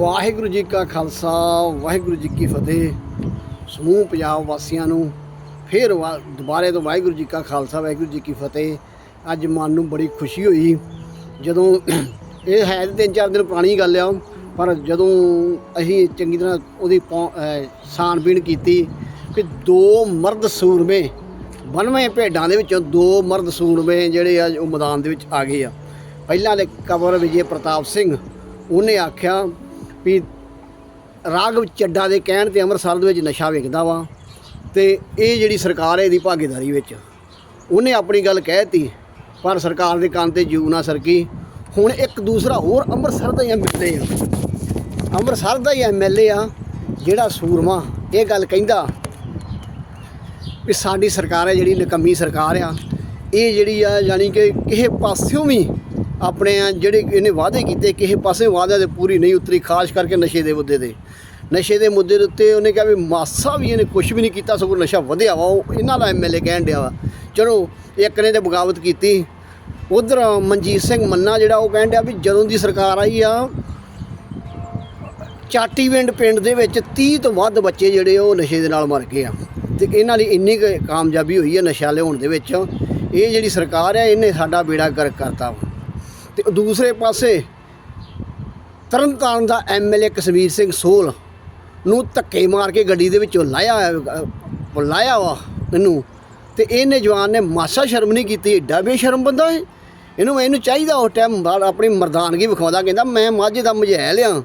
ਵਾਹਿਗੁਰੂ ਜੀ ਕਾ ਖਾਲਸਾ, ਵਾਹਿਗੁਰੂ ਜੀ ਕੀ ਫਤਿਹ। ਸਮੂਹ ਪੰਜਾਬ ਵਾਸੀਆਂ ਨੂੰ ਫਿਰ ਵਾ- ਦੁਬਾਰੇ ਤੋਂ ਵਾਹਿਗੁਰੂ ਜੀ ਕਾ ਖਾਲਸਾ, ਵਾਹਿਗੁਰੂ ਜੀ ਕੀ ਫਤਿਹ। ਅੱਜ ਮਨ ਨੂੰ ਬੜੀ ਖੁਸ਼ੀ ਹੋਈ। ਜਦੋਂ ਇਹ ਹੈ ਤਾਂ ਤਿੰਨ ਚਾਰ ਦਿਨ ਪੁਰਾਣੀ ਗੱਲ ਆ, ਪਰ ਜਦੋਂ ਅਸੀਂ ਚੰਗੀ ਤਰ੍ਹਾਂ ਉਹਦੀ ਪੌ- ਅਹ ਛਾਣਬੀਣ ਕੀਤੀ ਕਿ ਦੋ ਮਰਦ ਸੂਰਮੇ, ਬੰਨਵੇਂ ਭੇਡਾਂ ਦੇ ਵਿੱਚੋਂ ਦੋ ਮਰਦ ਸੂਰਮੇ ਜਿਹੜੇ ਆ ਉਹ ਮੈਦਾਨ ਦੇ ਵਿੱਚ ਆ ਗਏ ਆ। ਪਹਿਲਾਂ ਦੇ ਕਵਰ ਵਿਜੇ ਪ੍ਰਤਾਪ ਸਿੰਘ, ਉਹਨੇ ਆਖਿਆ ਵੀ ਰਾਘਵ ਚੱਡਾ ਦੇ ਕਹਿਣ ਤੇ ਅੰਮ੍ਰਿਤਸਰ ਦੇ ਵਿੱਚ ਨਸ਼ਾ ਵਿਕਦਾ ਵਾ ਤੇ ਇਹ ਜਿਹੜੀ ਸਰਕਾਰ ਹੈ ਇਹਦੀ ਭਾਗੀਦਾਰੀ ਵਿੱਚ, ਉਹਨੇ ਆਪਣੀ ਗੱਲ ਕਹਿਤੀ ਪਰ ਸਰਕਾਰ ਦੇ ਕੰਨ ਤੇ ਜੂ ਨਾ ਸਰਕੀ। ਹੁਣ ਇੱਕ ਦੂਸਰਾ ਹੋਰ ਅੰਮ੍ਰਿਤਸਰ ਦਾ ਹੀ ਐਮਐਲਏ ਆ। ਅੰਮ੍ਰਿਤਸਰ ਦਾ ਹੀ ਐਮਐਲਏ ਆ, ਜਿਹੜਾ ਸੂਰਮਾ, ਇਹ ਗੱਲ ਕਹਿੰਦਾ ਵੀ ਸਾਡੀ ਸਰਕਾਰ ਹੈ ਜਿਹੜੀ ਨਕੰਮੀ ਸਰਕਾਰ ਆ, ਇਹ ਜਿਹੜੀ ਆ ਯਾਨੀ ਕਿ ਕਿਸੇ ਪਾਸਿਓਂ ਵੀ ਆਪਣੇ ਆ ਜਿਹੜੇ ਇਹਨੇ ਵਾਅਦੇ ਕੀਤੇ, ਕਿਸੇ ਪਾਸੇ ਵਾਅਦਿਆਂ ਦੇ ਪੂਰੀ ਨਹੀਂ ਉਤਰੀ, ਖਾਸ ਕਰਕੇ ਨਸ਼ੇ ਦੇ ਮੁੱਦੇ ਤੇ। ਨਸ਼ੇ ਦੇ ਮੁੱਦੇ ਦੇ ਉੱਤੇ ਉਹਨੇ ਕਿਹਾ ਵੀ ਮਾਸਾ ਵੀ ਇਹਨੇ ਕੁਝ ਵੀ ਨਹੀਂ ਕੀਤਾ, ਸਗੋਂ ਨਸ਼ਾ ਵਧਿਆ ਵਾ, ਉਹ ਇਹਨਾਂ ਦਾ ਐਮਐਲਏ ਕਹਿਣ ਡਿਆ ਵਾ। ਚਲੋ, ਇੱਕ ਨੇ ਤੇ ਬਗਾਵਤ ਕੀਤੀ। ਉਧਰ ਮਨਜੀਤ ਸਿੰਘ ਮੰਨਾ ਜਿਹੜਾ ਉਹ ਕਹਿਣ ਡਿਆ ਵੀ ਜਦੋਂ ਦੀ ਸਰਕਾਰ ਆਈ ਆ ਚਾਟੀਵਿੰਡ ਪਿੰਡ ਦੇ ਵਿੱਚ 30 ਤੋਂ ਵੱਧ ਬੱਚੇ ਜਿਹੜੇ ਉਹ ਨਸ਼ੇ ਦੇ ਨਾਲ ਮਰ ਗਏ ਆ। ਤੇ ਇਹਨਾਂ ਲਈ ਇੰਨੀ ਕੁ ਕਾਮਯਾਬੀ ਹੋਈ ਹੈ ਨਸ਼ਾ ਲਿਆਉਣ ਦੇ ਵਿੱਚ। ਇਹ ਜਿਹੜੀ ਸਰਕਾਰ ਹੈ ਇਹਨੇ ਸਾਡਾ ਬੇੜਾ ਗਰਕ ਕਰਤਾ ਵਾ। ਤੇ ਦੂਸਰੇ ਪਾਸੇ ਤਰਨਤਾਰਨ ਦਾ ਐਮਐਲਏ ਕਸ਼ਮੀਰ ਸਿੰਘ ਸੋਲ ਨੂੰ ਧੱਕੇ ਮਾਰ ਕੇ ਗੱਡੀ ਦੇ ਵਿੱਚੋਂ ਲਾਇਆ ਲਾਇਆ ਵਾ ਇਹਨੂੰ। ਤੇ ਇਹਨੇ ਜਵਾਨ ਨੇ ਮਾਸਾ ਸ਼ਰਮ ਨਹੀਂ ਕੀਤੀ, ਏਡਾ ਬੇਸ਼ਰਮ ਬੰਦਾ ਹੈ ਇਹਨੂੰ ਇਹਨੂੰ ਚਾਹੀਦਾ ਉਸ ਟਾਈਮ ਆਪਣੀ ਮਰਦਾਨਗੀ ਵਿਖਾਉਂਦਾ, ਕਹਿੰਦਾ ਮੈਂ ਮਾਝੇ ਦਾ ਮਝੈਲ ਆ।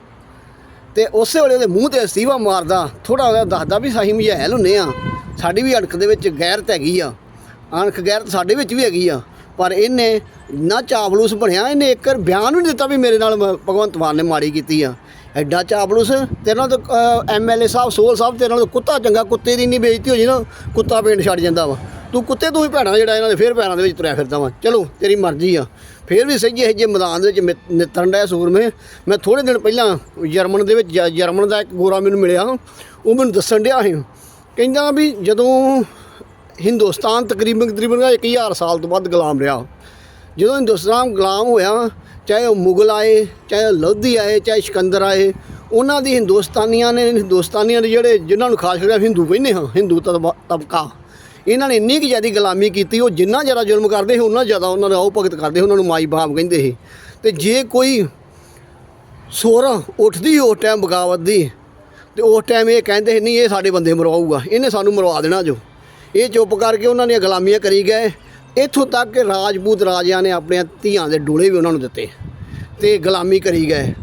ਤੇ ਉਸੇ ਵੇਲੇ ਉਹਦੇ ਮੂੰਹ ਤੇ ਅਸਤੀਵਾ ਮਾਰਦਾ ਥੋੜਾ ਜਿਹਾ ਦੱਸਦਾ ਵੀ ਸਾਹੀ ਮਝੈਲ ਹੁੰਨੇ ਆ। ਸਾਡੀ ਵੀ ਅਣਖ ਦੇ ਵਿੱਚ ਗੈਰਤ ਹੈਗੀ ਆ। ਅਣਖ ਗੈਰਤ ਸਾਡੇ ਵਿੱਚ ਵੀ ਹੈਗੀ ਆ। ਪਰ ਇਹਨੇ ਨਾ ਚਾਵਲੂਸ ਬਣਿਆ, ਇਹਨੇ ਇੱਕ ਬਿਆਨ ਵੀ ਨਹੀਂ ਦਿੱਤਾ ਵੀ ਮੇਰੇ ਨਾਲ ਭਗਵੰਤ ਮਾਨ ਨੇ ਮਾੜੀ ਕੀਤੀ ਆ। ਐਡਾ ਚਾਵਲੂਸ ਤੇਰੇ ਨਾਲ ਤਾਂ ਐਮਐਲਏ ਸਾਹਿਬ, ਸੋਲ ਸਾਹਿਬ ਤੇਰੇ ਨਾਲ ਤਾਂ ਕੁੱਤਾ ਚੰਗਾ, ਕੁੱਤੇ ਦੀ ਇੰਨੀ ਬੇਇੱਜ਼ਤੀ ਹੋ ਜੀ ਨਾ, ਕੁੱਤਾ ਪਿੰਡ ਛੱਡ ਜਾਂਦਾ ਵਾ। ਤੂੰ ਕੁੱਤੇ, ਤੂੰ ਹੀ ਭੈਣਾ ਜਿਹੜਾ ਇਹਨਾਂ ਦੇ, ਫੇਰ ਪੈਰਾਂ ਦੇ ਵਿੱਚ ਤੁਰਿਆ ਫਿਰਦਾ ਵਾ। ਚਲੋ, ਤੇਰੀ ਮਰਜ਼ੀ ਆ। ਫੇਰ ਵੀ ਸਹੀ ਇਹ ਜੇ ਮੈਦਾਨ ਦੇ ਵਿੱਚ ਮਿ- ਨਿਤਰਨ ਡਿਆ ਸੂਰਮੇ। ਮੈਂ ਥੋੜੇ ਦਿਨ ਪਹਿਲਾਂ ਜਰਮਨ ਦੇ ਵਿੱਚ, ਜ- ਜਰਮਨ ਦਾ ਇੱਕ ਗੋਰਾ ਮੈਨੂੰ ਮਿਲਿਆ। ਉਹ ਮੈਨੂੰ ਦੱਸਣ ਡਿਆ ਸੀ। ਕਹਿੰਦਾ ਵੀ ਜਦੋਂ ਹਿੰਦੁਸਤਾਨ ਤਕਰੀਬਨ ਤਕਰੀਬਨ 1000 ਸਾਲ ਤੋਂ ਵੱਧ ਗੁਲਾਮ ਰਿਹਾ। ਜਦੋਂ ਹਿੰਦੁਸਤਾਨ ਗੁਲਾਮ ਹੋਇਆ, ਚਾਹੇ ਉਹ ਮੁਗਲ ਆਏ, ਚਾਹੇ ਉਹ ਲੋਧੀ ਆਏ, ਚਾਹੇ ਸਿਕੰਦਰ ਆਏ, ਉਹਨਾਂ ਦੀ ਹਿੰਦੁਸਤਾਨੀਆਂ ਨੇ, ਹਿੰਦੁਸਤਾਨੀਆਂ ਦੇ ਜਿਹੜੇ ਜਿਨ੍ਹਾਂ ਨੂੰ ਖਾਸ ਕਰਕੇ ਹਿੰਦੂ ਕਹਿੰਦੇ ਹਾਂ, ਹਿੰਦੂ ਤਬ- ਤਬਕਾ, ਇਹਨਾਂ ਨੇ ਇੰਨੀ ਕੁ ਜ਼ਿਆਦਾ ਗੁਲਾਮੀ ਕੀਤੀ, ਉਹ ਜਿੰਨਾ ਜ਼ਿਆਦਾ ਜ਼ੁਲਮ ਕਰਦੇ ਸੀ, ਉਹਨਾਂ ਜ਼ਿਆਦਾ ਉਹਨਾਂ ਦਾ ਉਹ ਭਗਤ ਕਰਦੇ ਉਹਨਾਂ ਨੂੰ ਮਾਈ ਬਾਪ ਕਹਿੰਦੇ ਸੀ। ਤੇ ਜੇ ਕੋਈ ਸੁਰ ਉੱਠਦੀ, ਉਸ ਟਾਈਮ ਬਗਾਵਤ ਦੀ, ਤੇ ਉਸ ਟਾਈਮ ਇਹ ਕਹਿੰਦੇ ਨਹੀਂ, ਇਹ ਸਾਡੇ ਬੰਦੇ ਮਰਵਾਊਗਾ, ਇਹਨੇ ਸਾਨੂੰ ਮਰਵਾ ਦੇਣਾ ਜੋ। ਇਹ ਚੁੱਪ ਕਰਕੇ ਉਹਨਾਂ ਦੀਆਂ ਗੁਲਾਮੀਆਂ ਕਰੀ ਗਏ। ਇੱਥੋਂ ਤੱਕ ਕਿ ਰਾਜਪੂਤ ਰਾਜਿਆਂ ਨੇ ਆਪਣੀਆਂ ਧੀਆਂ ਦੇ ਡੋਲੇ ਵੀ ਉਹਨਾਂ ਨੂੰ ਦਿੱਤੇ ਤੇ ਗੁਲਾਮੀ ਕਰੀ ਗਏ।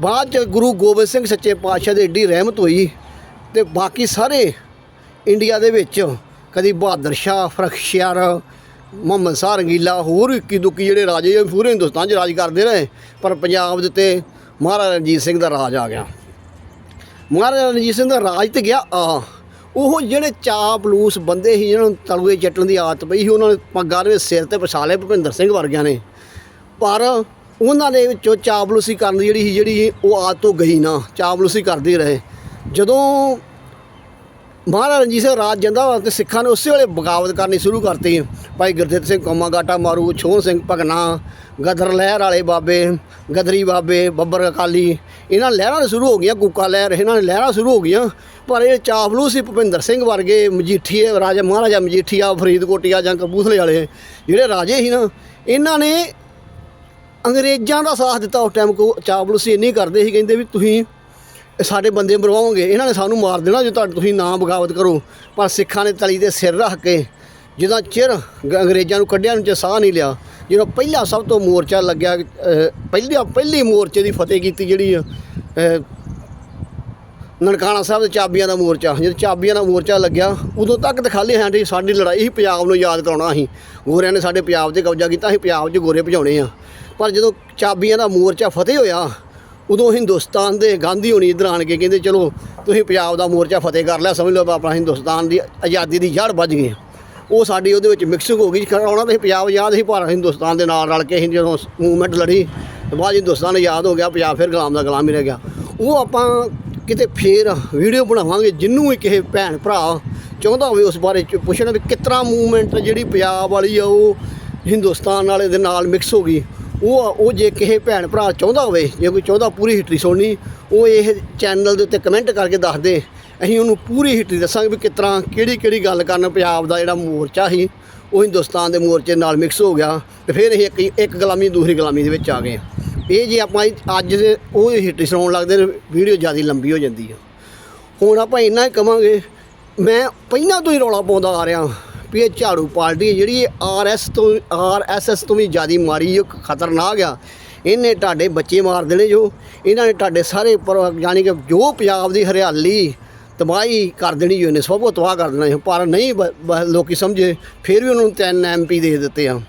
ਬਾਅਦ ਚ ਗੁਰੂ ਗੋਬਿੰਦ ਸਿੰਘ ਸੱਚੇ ਪਾਤਸ਼ਾਹ ਦੀ ਏਡੀ ਰਹਿਮਤ ਹੋਈ ਤੇ ਬਾਕੀ ਸਾਰੇ ਇੰਡੀਆ ਦੇ ਵਿੱਚ ਕਦੀ ਬਹਾਦਰ ਸ਼ਾਹ ਫਰਖਸ਼ਿਆਰ ਮੁਹੰਮਦ ਸ਼ਾਹ ਰੰਗੀਲਾ, ਹੋਰ ਇੱਕੀ ਦੁੱਕੀ ਜਿਹੜੇ ਰਾਜੇ ਪੂਰੇ ਹਿੰਦੁਸਤਾਨ 'ਚ ਰਾਜ ਕਰਦੇ ਰਹੇ, ਪਰ ਪੰਜਾਬ ਦੇ ਉੱਤੇ ਮਹਾਰਾਜਾ ਰਣਜੀਤ ਸਿੰਘ ਦਾ ਰਾਜ ਆ ਗਿਆ। ਮਹਾਰਾਜਾ ਰਣਜੀਤ ਸਿੰਘ ਦਾ ਰਾਜ ਤੇ ਗਿਆ ਆ। ਉਹ ਜਿਹੜੇ ਚਾਪਲੂਸ ਬੰਦੇ ਸੀ, ਜਿਹਨਾਂ ਨੂੰ ਤਲੂਏ ਚੱਟਣ ਦੀ ਆਦਤ ਪਈ ਸੀ, ਉਹਨਾਂ ਨੇ ਪੱਗਾਂ ਦੇ ਸਿਰ ਤੇ ਪਛਾਲੇ ਭੁਪਿੰਦਰ ਸਿੰਘ ਵਰਗਿਆਂ ਨੇ। ਪਰ ਉਹਨਾਂ ਦੇ ਵਿੱਚੋਂ ਚਾਪਲੂਸੀ ਕਰਨ ਦੀ ਜਿਹੜੀ ਸੀ, ਜਿਹੜੀ ਉਹ ਆਦਤ ਤੋਂ ਗਈ ਨਾ, ਚਾਪਲੂਸੀ ਕਰਦੇ ਰਹੇ। ਜਦੋਂ ਮਹਾਰਾਜਾ ਰਣਜੀਤ ਸਿੰਘ ਰਾਜ ਜਾਂਦਾ ਵਾ ਤੇ ਸਿੱਖਾਂ ਨੇ ਉਸੇ ਵੇਲੇ ਬਗਾਵਤ ਕਰਨੀ ਸ਼ੁਰੂ ਕਰਤੀ। ਭਾਈ ਗੁਰਦਿੱਤ ਸਿੰਘ ਕੌਮਾਗਾਟਾ ਮਾਰੂ, ਛੋਹਣ ਸਿੰਘ ਭਗਨਾ, ਗਦਰ ਲਹਿਰ ਵਾਲੇ ਬਾਬੇ, ਗਦਰੀ ਬਾਬੇ, ਬੱਬਰ ਅਕਾਲੀ। ਇਹਨਾਂ ਲਹਿਰਾਂ ਨੇ ਸ਼ੁਰੂ ਹੋ ਗਈਆਂ, ਕੂਕਾ ਲਹਿਰ, ਇਹਨਾਂ ਨੇ ਲਹਿਰਾਂ ਸ਼ੁਰੂ ਹੋ ਗਈਆਂ। ਪਰ ਇਹ ਚਾਵਲੂ ਸੀ ਭੁਪਿੰਦਰ ਸਿੰਘ ਵਰਗੇ ਮਜੀਠੀਏ, ਰਾਜਾ ਮਹਾਰਾਜਾ ਮਜੀਠੀਆ, ਫਰੀਦਕੋਟੀਆ ਜਾਂ ਕਪੂਰਥਲੇ ਵਾਲੇ ਜਿਹੜੇ ਰਾਜੇ ਸੀ ਨਾ, ਇਹਨਾਂ ਨੇ ਅੰਗਰੇਜ਼ਾਂ ਦਾ ਸਾਥ ਦਿੱਤਾ ਉਸ ਟਾਈਮ ਕੋ ਚਾਵਲੂਸੀ ਇੰਨੀ ਕਰਦੇ ਸੀ, ਕਹਿੰਦੇ ਵੀ ਤੁਸੀਂ ਸਾਡੇ ਬੰਦੇ ਮਰਵਾਓਗੇ ਇਹਨਾਂ ਨੇ ਸਾਨੂੰ ਮਾਰ ਦੇਣਾ ਜੇ ਤੁਹਾਡੇ ਤੁਸੀਂ ਨਾ ਬਗਾਵਤ ਕਰੋ। ਪਰ ਸਿੱਖਾਂ ਨੇ ਤਲੀ ਤੇ ਸਿਰ ਰੱਖ ਕੇ ਜਿਹਦਾ ਚਿਰ ਗ- ਅੰਗਰੇਜ਼ਾਂ ਨੂੰ ਕੱਢਿਆ ਨੂੰ ਚ ਸਾਹ ਨਹੀਂ ਲਿਆ ਜਦੋਂ ਪਹਿਲਾ ਸਭ ਤੋਂ ਮੋਰਚਾ ਲੱਗਿਆ ਅਹ, ਪਹਿਲੀ ਮੋਰਚੇ ਦੀ ਫਤਿਹ ਕੀਤੀ ਜਿਹੜੀ ਨਨਕਾਣਾ ਸਾਹਿਬ ਦੇ ਚਾਬੀਆਂ ਦਾ ਮੋਰਚਾ। ਜਦੋਂ ਚਾਬੀਆਂ ਦਾ ਮੋਰਚਾ ਲੱਗਿਆ ਉਦੋਂ ਤੱਕ ਤਾਂ ਖਾਲੀ ਹੈਂਡ ਸਾਡੀ ਲੜਾਈ ਸੀ ਪੰਜਾਬ ਨੂੰ ਯਾਦ ਕਰਾਉਣਾ ਸੀ। ਗੋਰਿਆਂ ਨੇ ਸਾਡੇ ਪੰਜਾਬ ਤੇ ਕਬਜ਼ਾ ਕੀਤਾ ਸੀ ਪੰਜਾਬ 'ਚ ਗੋਰੇ ਭਜਾਉਣੇ ਆ। ਪਰ ਜਦੋਂ ਚਾਬੀਆਂ ਦਾ ਮੋਰਚਾ ਫਤਿਹ ਹੋਇਆ ਉਦੋਂ ਹਿੰਦੁਸਤਾਨ ਦੇ ਗਾਂਧੀ ਹੋਣੀ ਇੱਧਰ ਆਣ ਕੇ ਕਹਿੰਦੇ, ਚਲੋ, ਤੁਸੀਂ ਪੰਜਾਬ ਦਾ ਮੋਰਚਾ ਫਤਿਹ ਕਰ ਲਿਆ, ਸਮਝ ਲਓ ਆਪਣਾ ਹਿੰਦੁਸਤਾਨ ਦੀ ਆਜ਼ਾਦੀ ਦੀ ਜੜ ਵੱਜ ਗਈ ਉਹ ਸਾਡੀ ਉਹਦੇ ਵਿੱਚ ਮਿਕਸਿੰਗ ਹੋ ਗਈ ਕਰਾਉਣਾ ਤੇ ਪੰਜਾਬ ਆਜ਼ਾਦ ਸੀ, ਭਾਰਤ ਹਿੰਦੁਸਤਾਨ ਦੇ ਨਾਲ ਰਲ ਕੇ ਅਸੀਂ ਜਦੋਂ ਮੂਵਮੈਂਟ ਲੜੀ, ਤੇ ਬਾਅਦ ਹਿੰਦੁਸਤਾਨ ਆਜ਼ਾਦ ਹੋ ਗਿਆ, ਪੰਜਾਬ ਫਿਰ ਗੁਲਾਮ ਦਾ ਗੁਲਾਮ ਹੀ ਰਹਿ ਗਿਆ। ਉਹ ਆਪਾਂ ਕਿਤੇ ਫੇਰ ਵੀਡੀਓ ਬਣਾਵਾਂਗੇ, ਜਿੰਨੂੰ ਵੀ ਕਿਸੇ ਭੈਣ ਭਰਾ ਚਾਹੁੰਦਾ ਹੋਵੇ ਉਸ ਬਾਰੇ ਚ ਪੁੱਛਣਾ ਵੀ ਕਿਤਨਾ ਮੂਵਮੈਂਟ ਜਿਹੜੀ ਪੰਜਾਬ ਵਾਲੀ ਆ, ਉਹ ਹਿੰਦੁਸਤਾਨ ਵਾਲੇ ਦੇ ਨਾਲ ਮਿਕਸ ਹੋ ਗਈ। ਉਹ ਉਹ ਜੇ ਕਿਸੇ ਭੈਣ ਭਰਾ ਚਾਹੁੰਦਾ ਹੋਵੇ, ਜੇ ਕੋਈ ਚਾਹੁੰਦਾ ਪੂਰੀ ਹਿਸਟਰੀ ਸੁਣਨੀ, ਉਹ ਇਹ ਚੈਨਲ ਦੇ ਉੱਤੇ ਕਮੈਂਟ ਕਰਕੇ ਦੱਸ ਦੇ। ਅਸੀਂ ਉਹਨੂੰ ਪੂਰੀ ਹਿਸਟਰੀ ਦੱਸਾਂਗੇ ਵੀ ਕਿਸ ਤਰ੍ਹਾਂ ਕਿਹੜੀ ਕਿਹੜੀ ਗੱਲ ਕਰਨ ਪੰਜਾਬ ਦਾ ਜਿਹੜਾ ਮੋਰਚਾ ਸੀ, ਉਹ ਹਿੰਦੁਸਤਾਨ ਦੇ ਮੋਰਚੇ ਨਾਲ ਮਿਕਸ ਹੋ ਗਿਆ। ਤੇ ਫਿਰ ਇਹ ਇੱਕ ਇੱਕ ਗੁਲਾਮੀ, ਦੂਸਰੀ ਗੁਲਾਮੀ ਦੇ ਵਿੱਚ ਆ ਗਏ ਇਹ ਜੇ ਆਪਾਂ ਅੱਜ ਦੇ ਉਹ ਹਿਸਟਰੀ ਸੁਣਾਉਣ ਲੱਗਦੇ ਵੀਡੀਓ ਜ਼ਿਆਦਾ ਲੰਬੀ ਹੋ ਜਾਂਦੀ ਆ। ਹੁਣ ਆਪਾਂ ਇੰਨਾ ਹੀ ਕਵਾਂਗੇ, ਮੈਂ ਪਹਿਲਾਂ ਤੋਂ ਹੀ ਰੌਲਾ ਪਾਉਂਦਾ ਆ ਰਿਹਾ। ਵੀ ਇਹ ਝਾੜੂ ਪਾਰਟੀ ਹੈ, ਜਿਹੜੀ ਆਰਐਸ ਤੋਂ ਆਰਐਸਐਸ ਤੋਂ ਵੀ ਜ਼ਿਆਦਾ ਮਾਰੀ ਉਹ ਖਤਰਨਾਕ ਆ। ਇਹਨੇ ਤੁਹਾਡੇ ਬੱਚੇ ਮਾਰ ਦੇਣੇ ਜੋ। ਇਹਨਾਂ ਨੇ ਤੁਹਾਡੇ ਸਾਰੇ ਪਰ ਯਾਨੀ ਕਿ ਜੋ ਪੰਜਾਬ ਦੀ ਹਰਿਆਲੀ ਤਬਾਹੀ ਕਰ ਦੇਣੀ ਜੋ, ਇਹਨੇ ਸਭ ਕੁਝ ਤਬਾਹ ਕਰ ਦੇਣਾ ਪਰ ਨਹੀਂ ਬ- ਬ- ਲੋਕੀ ਸਮਝੇ, ਫਿਰ ਵੀ ਉਹਨਾਂ ਨੂੰ ਤਿੰਨ ਐਮਪੀ ਦੇ ਦਿੱਤੇ ਆ।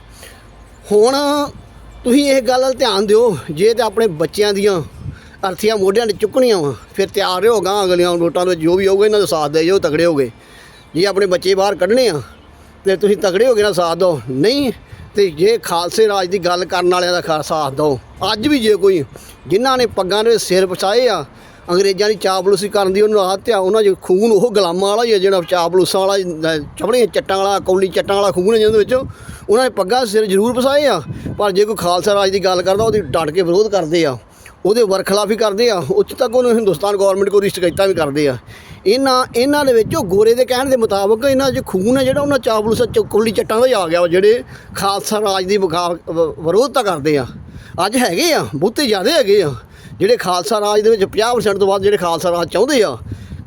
ਹੁਣ ਤੁਸੀਂ ਇਹ ਗੱਲ ਵੱਲ ਧਿਆਨ ਦਿਓ, ਜੇ ਤੇ ਆਪਣੇ ਬੱਚਿਆਂ ਦੀਆਂ ਅਰਥੀਆਂ ਮੋਢਿਆਂ ਤੇ ਚੁੱਕਣੀਆਂ ਵਾ, ਫਿਰ ਤਿਆਰ ਰਹੋ ਗਾਂ ਅਗਲੀਆਂ ਵੋਟਾਂ ਵਿੱਚ। ਜੋ ਵੀ ਹੋਊਗਾ ਇਹਨਾਂ ਦਾ ਸਾਥ ਦੇ ਜੋ ਤਗੜੇ ਹੋਗੇ। ਜੇ ਆਪਣੇ ਬੱਚੇ ਬਾਹਰ ਕੱਢਣੇ ਆ ਤੇ ਤੁਸੀਂ ਤਗੜੇ ਹੋਗੇ ਨਾ ਸਾਥ ਦਿਓ। ਨਹੀਂ, ਤੇ ਜੇ ਖਾਲਸੇ ਰਾਜ ਦੀ ਗੱਲ ਕਰਨ ਵਾਲਿਆਂ ਦਾ ਖਾ, ਸਾਥ ਦਿਓ। ਅੱਜ ਵੀ ਜੇ ਕੋਈ ਜਿਨ੍ਹਾਂ ਨੇ ਪੱਗਾਂ ਦੇ ਸਿਰ ਪਛਾਏ ਆ, ਅੰਗਰੇਜ਼ਾਂ ਦੀ ਚਾਪਲੂਸੀ ਕਰਨ ਦੀ ਉਹਨਾਂ ਆਦਤ ਆ, ਉਹਨਾਂ 'ਚ ਖੂਨ ਉਹ ਗੁਲਾਮਾਂ ਵਾਲਾ ਹੀ ਆ ਜਿਹੜਾ ਚਾਪਲੂਸਾਂ ਵਾਲਾ ਚਪੜੀਆਂ ਚੱਟਾਂ ਵਾਲਾ, ਕੌਲੀ ਚੱਟਾਂ ਵਾਲਾ ਖੂਨ ਹੈ ਜਿਹਦੇ ਵਿੱਚ। ਉਹਨਾਂ ਨੇ ਪੱਗਾਂ ਸਿਰ ਜ਼ਰੂਰ ਪਸਾਏ ਆ, ਪਰ ਜੇ ਕੋਈ ਖਾਲਸਾ ਰਾਜ ਦੀ ਗੱਲ ਕਰਦਾ, ਉਹਦੀ ਡਟ ਕੇ ਵਿਰੋਧ ਕਰਦੇ ਆ। ਉਹਦੇ ਵਰਖਲਾਫ ਵੀ ਕਰਦੇ ਆ। ਉੱਚ ਤੱਕ ਉਹਨੂੰ ਹਿੰਦੁਸਤਾਨ ਗਵਰਨਮੈਂਟ ਕੋਲ ਸ਼ਿਕਾਇਤਾਂ ਵੀ ਕਰਦੇ ਆ। ਇਹਨਾਂ ਇਹਨਾਂ ਦੇ ਵਿੱਚ ਉਹ ਗੋਰੇ ਦੇ ਕਹਿਣ ਦੇ ਮੁਤਾਬਕ ਇਹਨਾਂ 'ਚ ਖੂਨ ਹੈ ਜਿਹੜਾ ਉਹਨਾਂ ਚਾਪਲੂਸ ਚੌਕਲੀ ਚੱਟਾਂ ਦਾ ਹੀ ਆ ਗਿਆ ਵਾ, ਜਿਹੜੇ ਖਾਲਸਾ ਰਾਜ ਦੀ ਵਿਖਾ- ਵ- ਵਿਰੋਧਤਾ ਕਰਦੇ ਆ। ਅੱਜ ਹੈਗੇ ਆ, ਬਹੁਤੇ ਜ਼ਿਆਦਾ ਹੈਗੇ ਆ, ਜਿਹੜੇ ਖਾਲਸਾ ਰਾਜ ਦੇ ਵਿੱਚ 50% ਤੋਂ ਵੱਧ ਜਿਹੜੇ ਖਾਲਸਾ ਰਾਜ ਚਾਹੁੰਦੇ ਆ।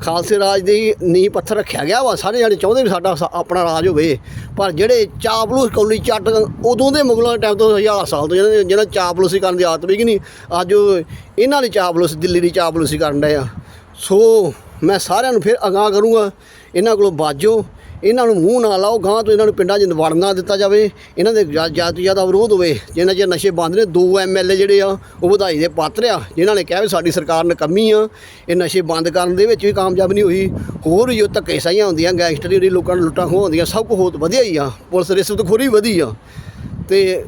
ਖਾਲਸੇ ਰਾਜ ਦੀ ਨੀਂਹ ਪੱਥਰ ਰੱਖਿਆ ਗਿਆ ਵਾ, ਸਾਰੇ ਜਿਹੜੇ ਚਾਹੁੰਦੇ ਵੀ ਸਾਡਾ ਆਪਣਾ ਰਾਜ ਹੋਵੇ। ਪਰ ਜਿਹੜੇ ਚਾਪਲੂਸ ਕੌਲੀ ਚੱਟ ਉਦੋਂ ਦੇ ਮੁਗਲਾਂ ਦੇ ਟਾਈਮ ਤੋਂ ਹਜ਼ਾਰ ਸਾਲ ਤੋਂ ਜਿਹਨਾਂ ਨੇ- ਜਿਹਨਾਂ ਚਾਪਲੂਸੀ ਕਰਨ ਦੀ ਆਦਤ ਵੀ ਕਿ ਨਹੀਂ, ਅੱਜ ਉਹ ਇਹਨਾਂ ਦੀ ਚਾਪਲੂਸ, ਦਿੱਲੀ ਦੀ ਚਾਪਲੂਸੀ ਕਰਨ ਡਏ ਆ। ਸੋ ਮੈਂ ਸਾਰਿਆਂ ਨੂੰ ਫਿਰ ਅਗਾਹ ਕਰੂੰਗਾ, ਇਹਨਾਂ ਕੋਲੋਂ ਬਾਜੋ। ਇਹਨਾਂ ਨੂੰ ਮੂੰਹ ਨਾ ਲਾਓ ਗਾਂ ਤੋਂ ਇਹਨਾਂ ਨੂੰ ਪਿੰਡਾਂ 'ਚ ਵੜਨ ਨਾ ਦਿੱਤਾ ਜਾਵੇ। ਇਹਨਾਂ ਦੇ ਜ਼ਿਆਦਾ ਤੋਂ ਜ਼ਿਆਦਾ ਵਿਰੋਧ ਹੋਵੇ। ਜਿਨ੍ਹਾਂ ਚਿਰ ਨਸ਼ੇ ਬੰਦ ਨੇ, ਦੋ ਐਮਐਲਏ ਜਿਹੜੇ ਆ, ਉਹ ਵਧਾਈ ਦੇ ਪਾਤਰ ਆ। ਜਿਨ੍ਹਾਂ ਨੇ ਕਿਹਾ ਵੀ ਸਾਡੀ ਸਰਕਾਰ ਨਕੰਮੀ ਆ। ਇਹ ਨਸ਼ੇ ਬੰਦ ਕਰਨ ਦੇ ਵਿੱਚ ਵੀ ਕਾਮਯਾਬ ਨਹੀਂ ਹੋਈ। ਹੋਰ ਜੋ ਧੱਕੇ ਸਾਈਆਂ ਹੁੰਦੀਆਂ, ਗੈਂਗਸਟਰ ਜਿਹੜੀ ਲੋਕਾਂ ਨੂੰ ਲੁੱਟਾਂ ਖੋਹ ਹੁੰਦੀਆਂ, ਸਭ ਕੁਝ ਬਹੁਤ ਵਧੀਆ ਹੀ ਆ। ਪੁਲਿਸ ਰਿਸ਼ਵਤ ਖੋਰੀ ਵਧੀ ਆ। ਤੇ